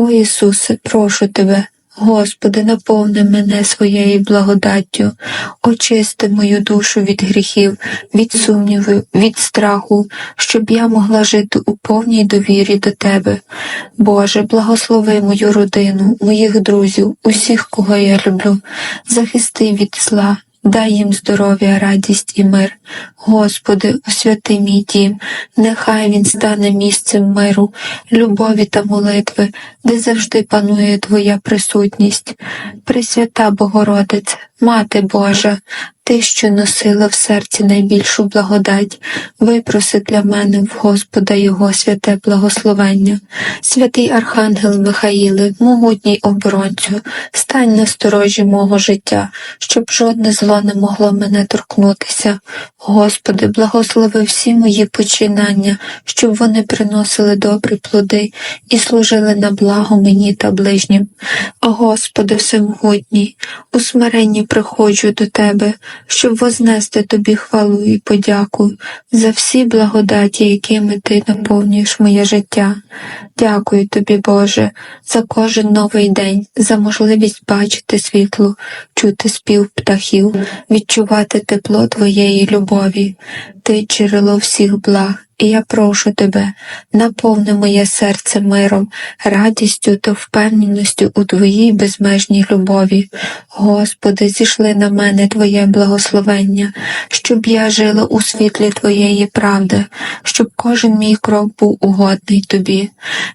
О Ісусе, прошу Тебе, Господи, наповни мене своєю благодаттю, очисти мою душу від гріхів, від сумніву, від страху, щоб я могла жити у повній довірі до Тебе. Боже, благослови мою родину, моїх друзів, усіх, кого я люблю, захисти від зла. Дай їм здоров'я, радість і мир. Господи, освяти мій дім, нехай він стане місцем миру, любові та молитви, де завжди панує Твоя присутність. Пресвята Богородице, Мати Божа, Ти, що носила в серці найбільшу благодать, випроси для мене в Господа Його святе благословення. Святий Архангел Михаїле, могутній оборонцю, стань на сторожі мого життя, щоб жодне зло не могло мене торкнутися. Господи, благослови всі мої починання, щоб вони приносили добрі плоди і служили на благо мені та ближнім. Господи Всемогутній, у смиренні приходжу до Тебе, щоб вознести Тобі хвалу і подяку за всі благодаті, якими Ти наповнюєш моє життя. Дякую Тобі, Боже, за кожен новий день, за можливість бачити світло, чути спів птахів, відчувати тепло Твоєї любові. Ти джерело всіх благ. І я прошу тебе, наповни моє серце миром, радістю та впевненістю у Твоїй безмежній любові. Господи, зійшли на мене Твоє благословення, щоб я жила у світлі Твоєї правди, щоб кожен мій крок був угодний Тобі.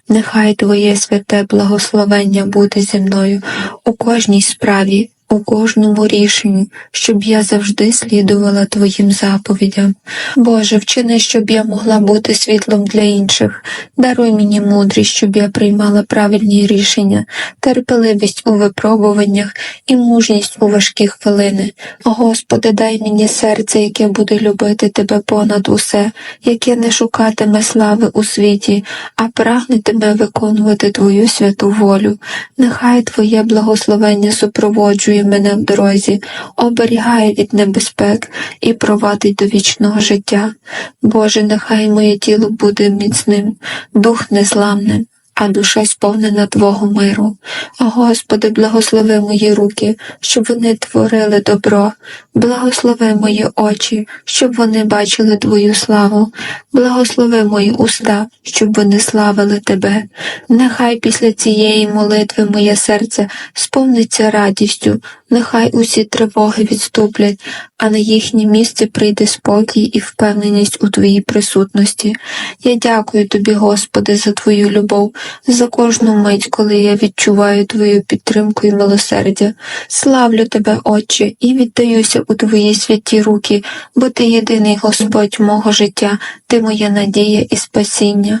Нехай Твоє святе благословення буде зі мною у кожній справі. У кожному рішенні, щоб я завжди слідувала Твоїм заповідям. Боже, вчини, щоб я могла бути світлом для інших. Даруй мені мудрість, щоб я приймала правильні рішення, терпеливість у випробуваннях і мужність у важкі хвилини. Господи, дай мені серце, яке буде любити Тебе понад усе, яке не шукатиме слави у світі, а прагнетиме виконувати Твою святу волю. Нехай Твоє благословення супроводжує мене в дорозі, оберігає від небезпек і провадить до вічного життя. Боже, нехай моє тіло буде міцним, дух незламним. А душа сповнена Твого миру. Господи, благослови мої руки, щоб вони творили добро, благослови мої очі, щоб вони бачили Твою славу, благослови мої уста, щоб вони славили Тебе. Нехай після цієї молитви моє серце сповниться радістю, нехай усі тривоги відступлять, а на їхнє місце прийде спокій і впевненість у Твоїй присутності. Я дякую Тобі, Господи, за Твою любов, за кожну мить, коли я відчуваю Твою підтримку і милосердя. Славлю Тебе, Отче, і віддаюся у Твої святі руки, бо Ти єдиний Господь мого життя, Ти моя надія і спасіння.